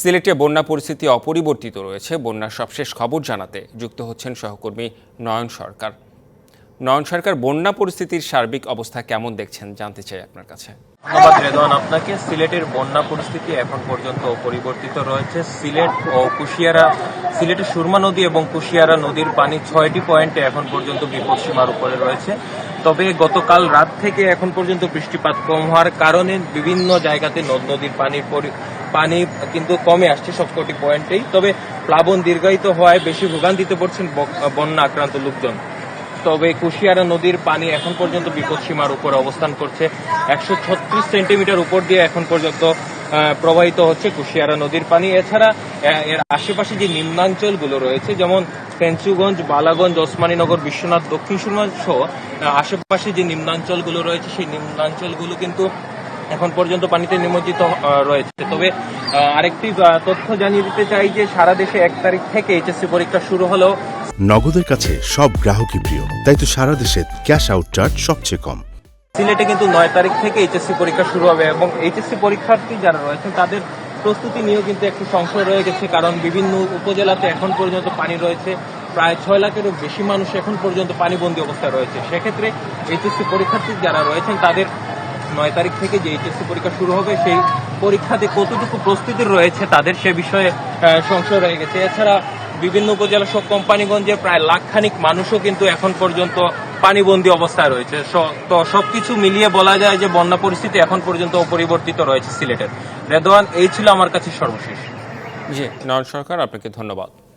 সিলেটে বন্যা পরিস্থিতি অপরিবর্তিত রয়েছে। বন্যার সবশেষ খবর জানাতে যুক্ত হচ্ছেন সহকর্মী নয়ন সরকার। নয়ন সরকার বন্যা পরিস্থিতির সার্বিক অবস্থা কেমন দেখছেন জানতে চাই আপনার কাছে। ধন্যবাদ, রেদওয়ান। আপনাকে সিলেটের বন্যা পরিস্থিতি এখন পর্যন্ত পরিবর্তিত রয়েছে। সিলেট ও কুশিয়ারা, সিলেটের সুরমা নদী এবং কুশিয়ারা নদীর পানি ছয়টি পয়েন্টে এখন পর্যন্ত বিপদসীমার উপরে রয়েছে। তবে গতকাল রাত থেকে এখন পর্যন্ত বৃষ্টিপাত কম হওয়ার কারণে বিভিন্ন জায়গাতে নদ নদীর পানির পানি কিন্তু কমে আসছে সবকটি পয়েন্টেই। তবে প্লাবন দীর্ঘায়িত হওয়ায় বেশি ভোগান্তিতে পড়ছেন বন্যা আক্রান্ত লোকজন। তবে কুশিয়ারা নদীর পানি এখন পর্যন্ত বিপদসীমার উপর অবস্থান করছে। একশো ছত্রিশ সেন্টিমিটার উপর দিয়ে এখন পর্যন্ত প্রবাহিত হচ্ছে কুশিয়ারা নদীর পানি। এছাড়া এর আশেপাশে যে নিম্নাঞ্চলগুলো রয়েছে, যেমন পেঞ্চুগঞ্জ, বালাগঞ্জ, ওসমানীনগর, বিশ্বনাথ, দক্ষিণ সুরমা সহ আশেপাশে যে নিম্নাঞ্চলগুলো রয়েছে, সেই নিম্নাঞ্চলগুলো কিন্তু এখন পর্যন্ত পানিতে নিমজ্জিত রয়েছে। তবে আরেকটি তথ্য জানিয়ে দিতে চাই যে সারা দেশে এক তারিখ থেকে এইচএসসি পরীক্ষা শুরু হলেও নগদের কাছে সব গ্রাহকই প্রিয়। তাই তো সারা দেশে ক্যাশ আউট চার্জ সবচেয়ে কম। সিলেটে কিন্তু নয় তারিখ থেকে এইচএসসি পরীক্ষা শুরু হবে এবং এইচএসসি পরীক্ষার্থী যারা রয়েছেন তাদের প্রস্তুতি নিয়েও কিন্তু একটু সংশয় রয়ে গেছে, কারণ বিভিন্ন উপজেলাতে এখন পর্যন্ত পানি রয়েছে। প্রায় ছয় লাখেরও বেশি মানুষ এখন পর্যন্ত পানিবন্দী অবস্থায় রয়েছে। সেক্ষেত্রে এইচএসসি পরীক্ষার্থী যারা রয়েছেন, তাদের নয় তারিখ থেকে যে এইচএসসি পরীক্ষা শুরু হবে, সেই পরীক্ষাতে কতটুকু প্রস্তুতি রয়েছে, তাদের সে বিষয়ে সংশয় রয়ে গেছে। এছাড়া বিভিন্ন উপজেলা সব কোম্পানিগঞ্জের প্রায় লাখখানিক মানুষও কিন্তু এখন পর্যন্ত পানিবন্দী অবস্থায় রয়েছে। তো সবকিছু মিলিয়ে বলা যায় যে বন্যা পরিস্থিতি এখন পর্যন্ত অপরিবর্তিত রয়েছে সিলেটের। রেদওয়ান, এই ছিল আমার কাছে সর্বশেষ। জি, নয়ন সরকার, আপনাকে ধন্যবাদ।